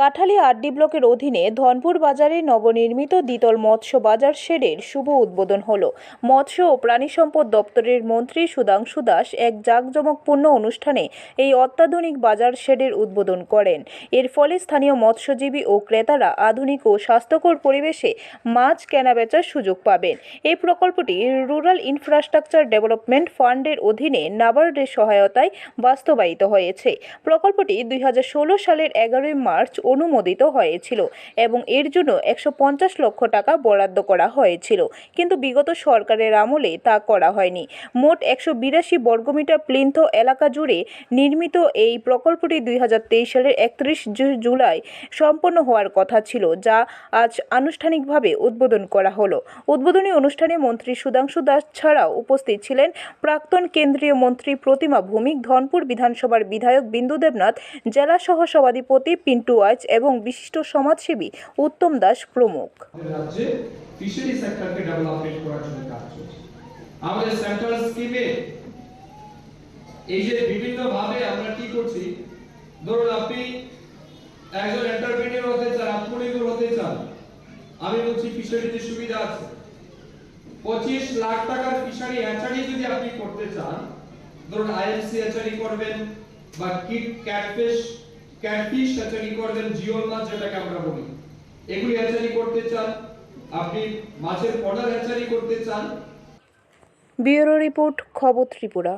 Kathali RD ব্লকের অধীনে ধনপুর বাজারে নবনির্মিত দ্বিতল মৎস্য বাজার শেডের শুভ উদ্বোধন হল। মৎস্য ও প্রাণী সম্পদ দপ্তরের মন্ত্রী সুধাংশু দাস এক জাঁকজমকপূর্ণ অনুষ্ঠানে এই অত্যাধুনিক বাজার শেডের উদ্বোধন করেন। এর ফলে স্থানীয় মৎস্যজীবী ও ক্রেতারা আধুনিক ও স্বাস্থ্যকর পরিবেশে মাছ কেনাবেচার সুযোগ পাবেন। এই প্রকল্পটি রুরাল ইনফ্রাস্ট্রাকচার ডেভেলপমেন্ট ফান্ডের অধীনে নাবার্ডের সহায়তায় বাস্তবায়িত হয়েছে। প্রকল্পটি দুই হাজার ষোলো সালের এগারোই মার্চ অনুমোদিত হয়েছিল এবং এর জন্য একশো পঞ্চাশ লক্ষ টাকা বরাদ্দ করা হয়েছিল। কিন্তু বিগত সরকারের আমলে তা করা হয়নি। মোট একশো বিরাশি বর্গমিটার প্লিন্থ এলাকা জুড়ে নির্মিত এই প্রকল্পটি দুই হাজার তেইশ সালের একত্রিশ জুলাই সম্পন্ন হওয়ার কথা ছিল, যা আজ আনুষ্ঠানিকভাবে উদ্বোধন করা হলো। উদ্বোধনী অনুষ্ঠানে মন্ত্রী সুধাংশু দাস ছাড়াও উপস্থিত ছিলেন প্রাক্তন কেন্দ্রীয় মন্ত্রী প্রতিমা ভৌমিক, ধনপুর বিধানসভার বিধায়ক বিন্দু দেবনাথ জেলা সহ সভাধিপতি পিন্টু আইচ এবং বিশিষ্ট সমাজসেবী উত্তম দাস প্রমুখ। এই যে বিভিন্ন ভাবে আমরা কি করছি, ধরুন আপনি একজন হতে চান আত্মনির্ভর হতে চান, আমি বলছি ফিশারিতে সুবিধা আছে। পঁচিশ লাখ টাকার ফিশারি হ্যাচারি যদি আপনি করতে চান, ধরুন আইএমসি হ্যাচারি করবেন বা কিট ক্যাটফিশ ক্যাটফিশ হ্যাচারি করবেন জিওল মাছ যেটাকে আমরা বলি। এগুলি হ্যাচারি করতে চান, আপনি মাছের পডার হ্যাচারি করতে চান। ব্যুরো রিপোর্ট, খবর ত্রিপুরা।